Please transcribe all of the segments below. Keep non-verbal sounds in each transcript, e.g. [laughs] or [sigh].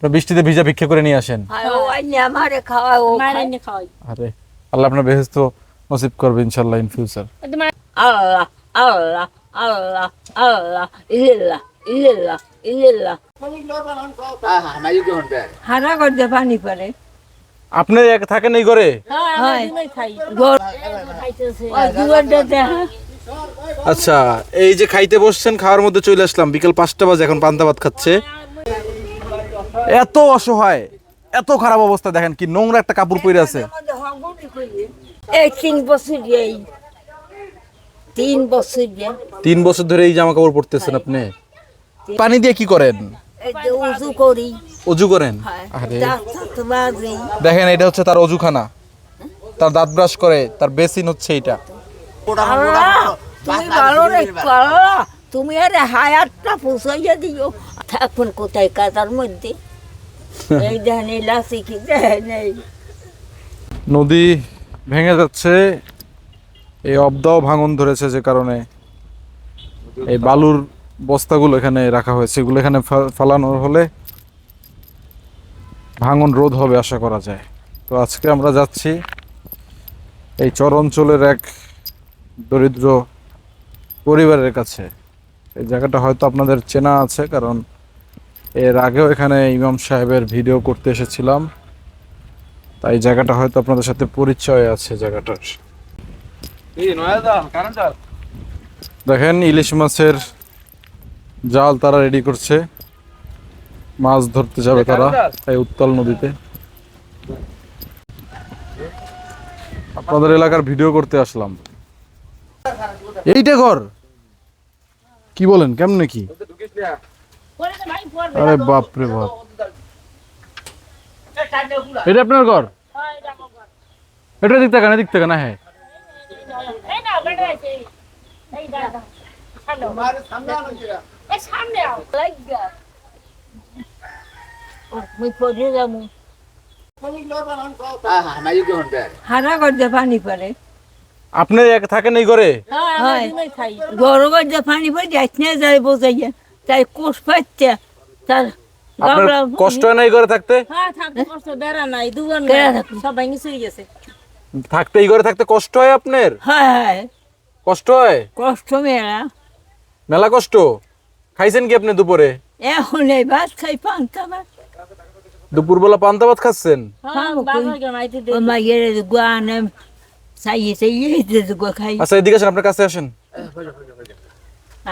বৃষ্টিতে ভিজা ভিক্ষা করে নিয়ে আসেন। আমারে খাওয়ায় ও খাওয়াই। আরে আল্লাহ আপনার বেহেস্ত নসিব করবে ইনশাল্লাহ ইন ফিউচার আল্লাহ আল্লাহ আল্লাহ আল্লাহ ইল্লাল্লাহ ইল্লাল্লাহ ইল্লাল্লাহ হারা করতে পানি পারে আপনি এক থাকেন এই ঘরে? হ্যাঁ, আচ্ছা এই যে খাইতে বসছেন খাওয়ার মধ্যে চলে আসলাম। বিকেল পাঁচটা বাজে এখন পান্তা ভাত খাচ্ছে। এত অসহায় এত খারাপ অবস্থা দেখেন কি নোংরা একটা কাপড় পরে আছে। এই তিন বছর এই তিন বছর তিন বছর ধরে এই জামা কাপড় পরতেছেন আপনি? পানি দিয়ে কি করেন? উজু করি। অজু করেন? হ্যাঁ। আরে। দেখেন এটা হচ্ছে তার অজুখানা তার দাঁত ব্রাশ করে তার বেসিন হচ্ছে এটা। তুমি ভালো রেখো তুমি আরে হায়াতটা পুষাইয়া দিও। থাকুন কোথায় কাতার মধ্যে? [laughs] নদী ভেঙে যাচ্ছে, এই অবদাও ভাঙন ধরেছে যে কারণে এই বালুর বস্তাগুলো এখানে রাখা হয়েছে। এগুলো এখানে ফা- ফালানো হলে ভাঙন রোধ হবে আশা করা যায়। তো আজকে আমরা যাচ্ছি এই চর অঞ্চলের এক দরিদ্র পরিবারের কাছে। এই জায়গাটা হয়তো আপনাদের চেনা আছে কারণ এর আগেও এখানে ইমাম সাহেবের ভিডিও করতে এসেছিলাম। তাই জায়গাটা হয়তো আপনাদের সাথে পরিচয় আছে জায়গাটার। দেখেন ইলিশ মাছের জাল তারা রেডি করছে। মাছ ধরতে যাবে তারা এই উত্তাল নদীতে। আপনাদের এলাকার ভিডিও করতে আসলাম। এইটা ঘর? কি বলেন কেমনে কি। আরে বাপ। রে বাপ এটা আপনার ঘর? হয়, এটা আমার ঘর। এটা দিক থেকে না দিক থেকে না হ্যাঁ। আপনি থাকেন এই ঘরে পানি পড়ে। যাইছ না যাই বোঝাইয়া তাই কোষ পাচ্ছে তার কষ্ট হয় না থাকতে? হ্যাঁ, থাকতে কষ্ট, বেড়া নাই, দুবার থাকতে। সব ভেঙে চুরি গেছে। থাকতে এই ঘরে থাকতে কষ্ট হয় আপনার? হ্যাঁ হ্যাঁ। কষ্ট হয়? কষ্ট মেলা। মেলা কষ্ট? খাইছেন কি আপনি দুপুরে? এখন এই ভাত খাই পান্তা ভাত। দুপুরবেলা পান্তা ভাত খাচ্ছেন? হ্যাঁ, আচ্ছা এদিকে আসেন আপনার কাছে আসেন।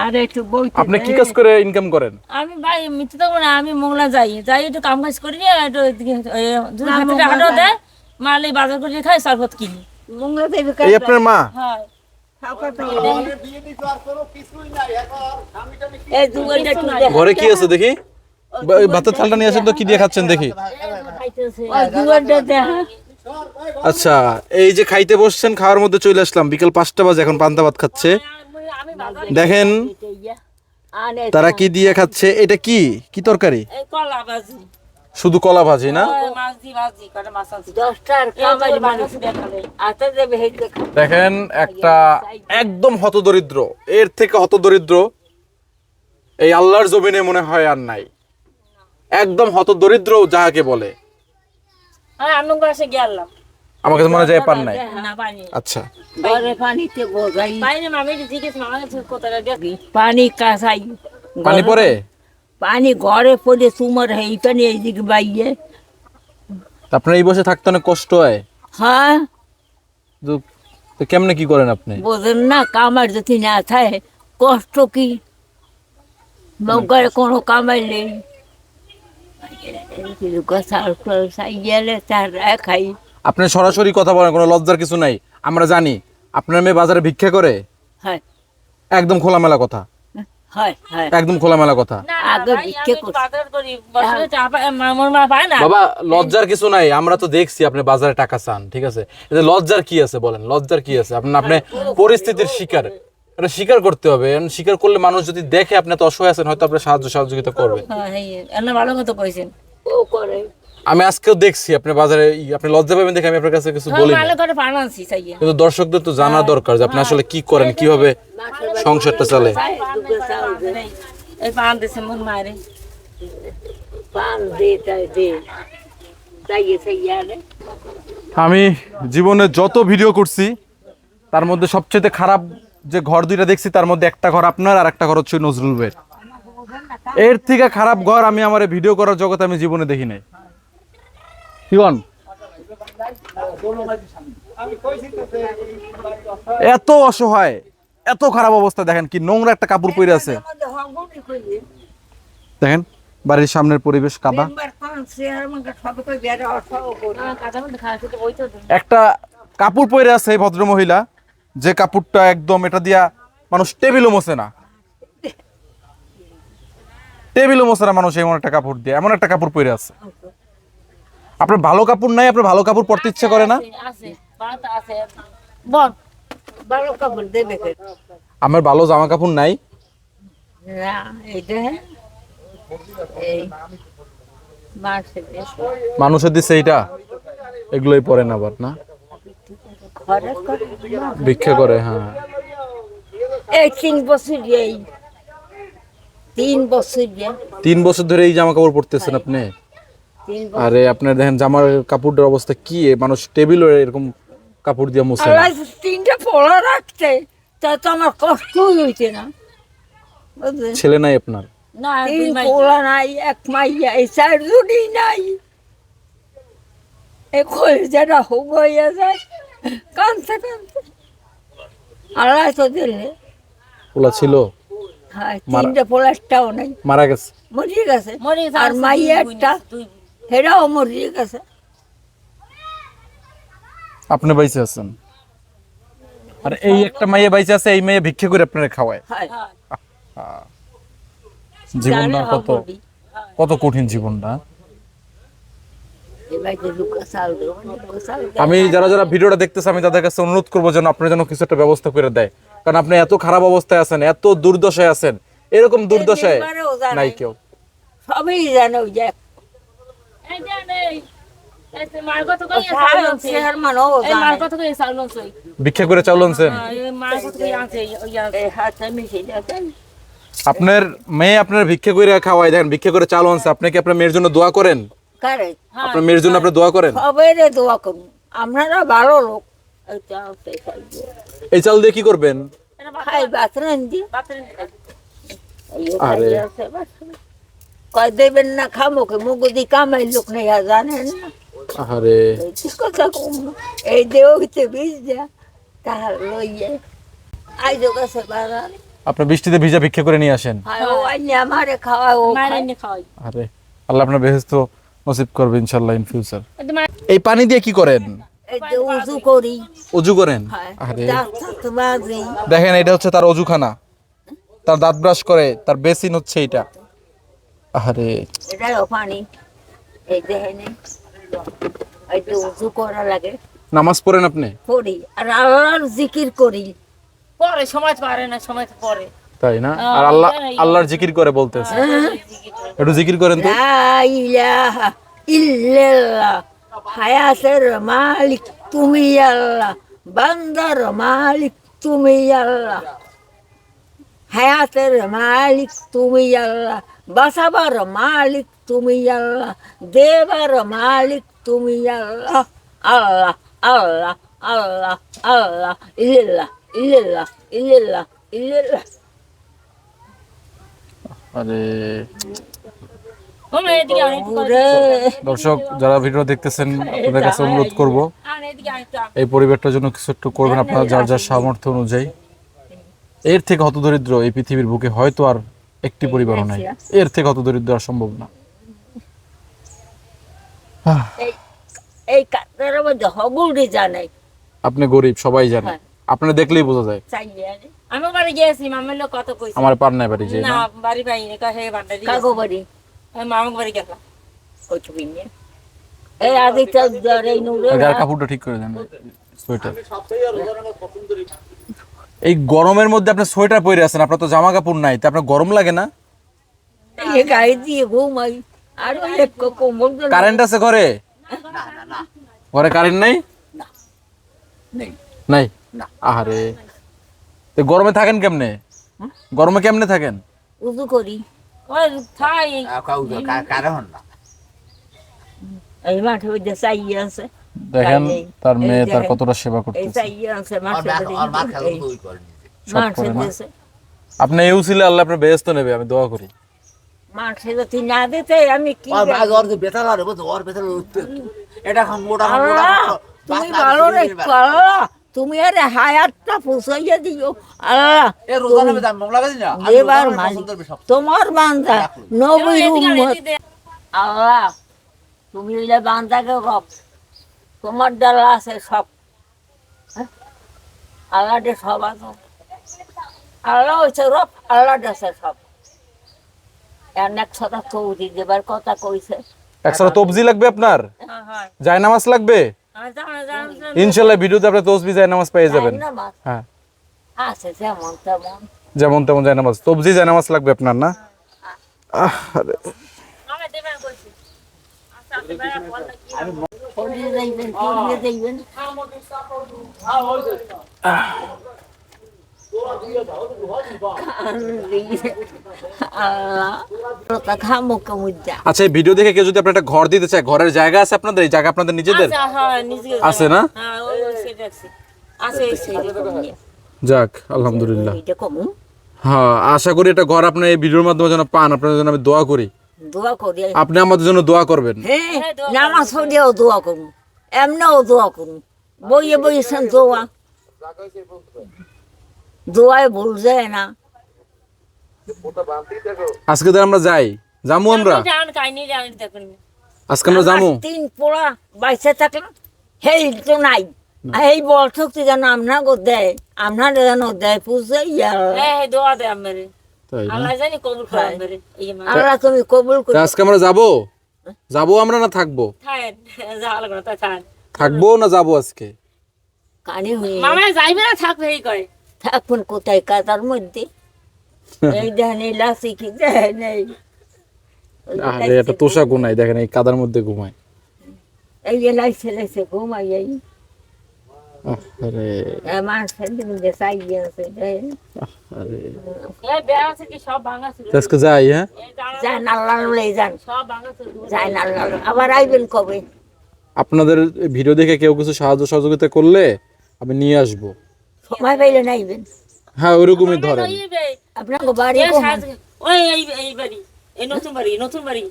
আর একটু বইতে আপনি কি কাজ করে ইনকাম করেন? আমি ভাই মিথ্যে তো না আমি মোংলা যাই। যাই একটু কাম কাজ করি একটু দেয়। মারলে বাজার করে খাই শরবত কিনি। এই আপনার মা? হয়। ঘরে কি আছে দেখি? ভাতের থালটা নিয়ে আসেন তো কি দিয়ে খাচ্ছেন দেখি। আচ্ছা এই যে খাইতে বসছেন খাওয়ার মধ্যে চলে আসলাম। বিকেল পাঁচটা বাজে এখন পান্তা ভাত খাচ্ছে। দেখেন তারা কি দিয়ে খাচ্ছে এটা কি? কি তরকারি? শুধু কলা ভাজি না? দেখা দেখেন একটা একদম হতদরিদ্র এর থেকে হতদরিদ্র এই আল্লাহর জমিনে মনে হয় আর নাই। একদম হতদরিদ্র যাহাকে বলে। হ্যাঁ আমি কাছে গেলাম আমার কাছে মনে যায় পান নাই। আচ্ছা। ঘরে কাছে কোথায় দেখি। পানি কাঁসাই। পানি পরে পানি ঘরে পড়ে সুমার এই পানি এইদিকে বাইয়ে। আপনার এই বসে থাকতে অনেক কষ্ট হয়। হ্যাঁ। তো কেমনে কি করেন আপনি? বোঝেন না কামার যদি না থাকে কষ্ট কি? নৌকায় কোনো কামাই নেই। গেলে তার খাই। আপনি সরাসরি কথা বলেন কোনো লজ্জার কিছু নাই। আমরা জানি আপনার মেয়ে বাজারে ভিক্ষা করে? হয়। একদম খোলামেলা কথা। হয় হয়। একদম খোলামেলা কথা। বাবা লজ্জার কিছু নাই আমরা তো দেখছি আপনি বাজারে টাকা চান ঠিক আছে? লজ্জার কি আছে বলেন লজ্জার কি আছে? আপনি আপনি পরিস্থিতির শিকার। এটা স্বীকার করতে হবে স্বীকার করলে মানুষ যদি দেখে আপনি তো অসহায় আছেন হয়তো আপনার সাহায্য সহযোগিতা করবে হ্যাঁ, এমনি ভালো মতো কইছেন। ও করে। আমি আজকেও দেখছি আপনি বাজারে আপনি লজ্জা পাবেন দেখে আমি আপনার কাছে কিছু বলি কিন্তু দর্শকদের তো জানা দরকার যে আপনি আসলে কি করেন কীভাবে সংসারটা চলে? এই পান দিছে মোর। মায়েরে পান দে তাই দে। চাইয়ে চাইয়ে আনে। আমি জীবনে যত ভিডিও করছি তার মধ্যে সবচেয়ে খারাপ যে ঘর দুইটা দেখছি তার মধ্যে একটা ঘর আপনার আর একটা ঘর হচ্ছে নজরুল ভাইয়ের। এর থেকে খারাপ ঘর আমি আমার ভিডিও করার জগতে আমি জীবনে দেখি নাই। এত অসহায়, এত খারাপ অবস্থা, দেখেন কি নোংরা একটা কাপড় পরে আছে। দেখেন, বাড়ির সামনের পরিবেশ কাদা। একটা কাপড় পরে আছে এই ভদ্র মহিলা যে কাপড়টা একদম এটা দিয়া মানুষ টেবিলও মোছে না। টেবিলও মোছে না মানুষ এমন একটা কাপড় দিয়ে, এমন একটা কাপড় পরে আছে। আপনার ভালো কাপড় নাই আপনার ভালো কাপড় পরতে ইচ্ছে করে না? আছে বাড়াতে আছে। বল। ভালো কাপড় দেবে কে? আমার ভালো জামা কাপড় নাই। মানুষের দিচ্ছে এইটা। এগুলোই পরে না আবার না। ভিক্ষা করে হ্যাঁ। এই তিন বছর এই। তিন বছর তিন বছর ধরে এই জামা কাপড় পরতেছেন আপনি? আরে আপনার দেখেন জামার কাপড়টার অবস্থা কি মানুষ টেবিলও এরকম কাপড় দিয়ে মুছে না। তিনটা পড়া রাখতে তা তো আমার কষ্টই হইতে না। ছেলে নাই আপনার? না তিন পোলা নাই এক মাইয়া এই নাই। এই কলেজাটা হোক হইয়া যায়। কানতে কানতে আল্লাহ তো দিলে। ওলা ছিল? হ্যাঁ তিনটা পোলা একটাও নাই। মারা গেছে? মরিয়ে গেছে। আর মাইয়া একটা মরিয়ে গেছে আপনি বাইসে আছেন? আর এই একটা মাইয়া বাইসে আছে এই মেয়ে ভিক্ষে করে আপনারা খাওয়ায়। জীবনটা কত কত কঠিন জীবনটা। আমি যারা যারা ভিডিওটা দেখতেছে আমি তাদের কাছে অনুরোধ করব যেন আপনার যেন কিছু একটা ব্যবস্থা করে দেয়। কারণ আপনি এত খারাপ অবস্থায় আছেন এত দুর্দশায় আছেন। এরকম দুর্দশায় নাই কেউ। সবই জানে যে ভিক্ষা করে চাউল আনছেন? আপনার মেয়ে আপনার ভিক্ষা করে খাওয়ায় দেখেন ভিক্ষা করে চাউল আনছে। আপনি কি আপনার মেয়ের জন্য দোয়া করেন? আপনার মেয়ের জন্য আপনি দোয়া করেন? সবাই দোয়া করুন আপনারা ভালো লোক এই চাল দিয়ে। কি করবেন আরে। কয় দেবেন না খামো কে মুগুদি কামাই লোক নেই আর জানেন না। আরে এই যে কথা কম এই দেও হইতে বীজ তাহার লইয়ে আইজো কাছে বাজার আপনি বৃষ্টিতে ভিজা ভিক্ষা করে নিয়ে আসেন? হয় আমারে খাওয়ায় ও। খাওয়াই। আরে আল্লাহ আপনার বেহেস্ত নসিব করবে ইনশাল্লাহ ইন ফিউচার এই যে পানি দিয়ে কি করেন? এই যে উজু করি। অজু করেন? আরে দেখেন এটা হচ্ছে তার অজুখানা তার দাঁত ব্রাশ করে তার বেসিন হচ্ছে এটা আরে এটাও পানি। এই দেখেনি এই যে উজু করা লাগে। নামাজ পড়েন আপনি? করি আর আল্লাহর জিকির করি পরে সময় পারে না সময় তো পরে তাই না? আর আল্লাহ আল্লাহর জিকির করে বলতেছে। একটু জিকির করেন তো। লা ইলাহা ইল্লাল্লাহ। হায়াতের মালিক তুমি আল্লাহ। বান্দার মালিক তুমি আল্লাহ। হায়াতের মালিক তুমি আল্লাহ। বাঁচাবার মালিক তুমি আল্লাহ দেবার মালিক তুমি আল্লাহ আল্লাহ আল্লাহ আল্লাহ আল্লাহ ইল্লাল্লাহ ইল্লাল্লাহ ইল্লাল্লাহ ইল্লাল্লাহ আরে দর্শক যারা ভিডিও দেখতেছেন আপনাদের কাছে অনুরোধ করব। এই পরিবারটার জন্য কিছু একটু করবেন আপনারা যার যার সামর্থ্য অনুযায়ী। এর থেকে হতদরিদ্র এই পৃথিবীর বুকে হয়তো আর একটি পরিবারও নাই। এর থেকে হতদরিদ্র আর সম্ভব না। এই এই কাতার মধ্যে হগুলটি জানাই আপনি গরিব সবাই জানে। হ্যাঁ। আপনি দেখলেই বোঝা যায়। আমি বাড়ি গিয়েছি মামের লোক কত কইছে। আমার পান্নায় বাড়ি যে। না বাড়ি বান্ডা দিয়ে কাগো বাড়ি? মামাকে বাড়ি গেলাম। কইছো কিনে এই আদি চাল নুরে গায়ের কাপড়টা ঠিক করে দেন। সোয়েটার এই গরমের মধ্যে আপনি সোয়েটার পরে আছেন আপনার তো জামা কাপড় নাই তা আপনার গরম লাগে না? এই গায়ে দিয়ে ঘুমাই আর ওই এক কোমর কারেন্ট আছে ঘরে? ঘরে কারেন্ট নাই? নাই। আরে তো গরমে থাকেন কেমনে? গরমে কেমনে থাকেন? উজু করি। ওই থাই। কারণ না। এই মাঠে ওই যে চাইয়ে আছে। দেখেন তার মেয়ে তার কতটা সেবা করতেছে? দিয়েছে। আপনি এই উচিলে আল্লাহ আপনার বেহেস্ত নেবে আমি দোয়া করি। তুমি আরে দিও আল্লাহ। নেবে এবার নেবে। তোমার বান্দা নবীর দে। আল্লাহ তুমি বান্দাকে রব তোমার দ্বারা আছে সব। হ্যাঁ? আল্লাহ সব আছে। আল্লাহ হচ্ছে রব আল্লাহ আছে সব। দেবার কথা কইছে। তবজি লাগবে আপনার? হ্যাঁ, হ্যাঁ। নামাজ লাগবে? জানো। ইনশাল্লাহ ভিডিওতে আপনি তসবি জায় নামাজ পেয়ে যাবেন? হ্যাঁ। আছে যেমন তেমন। যেমন তেমন জায় নামাজ তবজি নামাজ লাগবে আপনার না? আহ, আরে। আমি দেবেন কইছি। আচ্ছা, আপনি বেড়া বললে কি হবে? পড়িয়ে যাইবেন পড়িয়ে যাইবেন আল্লাহ খামো কেমুদ্দা আচ্ছা এই ভিডিও দেখে কেউ যদি আপনার একটা ঘর দিতে চায় ঘরের জায়গা আছে আপনাদের? এই জায়গা আপনাদের নিজেদের? আচ্ছা, হ্যাঁ, আছে না? হ্যাঁ, আছে। আছে। যাক আলহামদুলিল্লাহ। হ্যাঁ আশা করি এটা ঘর আপনার এই ভিডিওর মাধ্যমে যেন পান। আপনার জন্য আমি দোয়া করি। দোয়া করি। আপনি আমাদের জন্য দোয়া করবেন। হ্যাঁ নামাজ পড়িয়াও দোয়া করুন এমনিও দোয়া করুন। বইয়ে বইয়েছেন দোয়া। দোয়ায় ভুল যায় না। আজকে তো আমরা যাই। যামু আমরা। আজকে আমরা যামু? তিন পোড়া বাইসে থাকলাম হেই তো নাই। এই বল শক্তি যেন আপনার গো দেয় আপনার যেন দেয় পুজো এই, এই, দোয়া দে আমারে। তাই না? আল্লাহ জানি কবুল করে আমারে। এই যে মা- আল্লাহ তুমি কবুল করো। আজকে আমরা যাব? যাব আমরা না থাকব? থাকেন, যাওয়া লাগবে না, তাই থাকেন। থাকব না যাব আজকে? কানি হয়ে মামা যাইবে না থাকবে এই করে। থাকুন কোথায় কাতার মধ্যে। এই দেখেন এই লাসি কি দেখেন এই আরে একটা তোষা গুনাই দেখেন এই কাদার মধ্যে ঘুমায়। এই যে লাইছে লাইছে ঘুমাই এই আরে। আরে। কি? সব ভাঙা ছিল। আজকে যাই হ্যাঁ? এই জানালা লই যান। সব ভাঙা ছিল যান আল্লাহ আবার আইবেন কবে? আপনাদের ভিডিও দেখে কেউ কিছু সাহায্য সহযোগিতা করলে আমি নিয়ে আসব। সময় পাইলে নাইবেন হ্যাঁ ধরেন। ওই বাড়ি এই কোথায়? সাজ- ওই এই এই বাড়ি এই নতুন বাড়ি নতুন বাড়ি।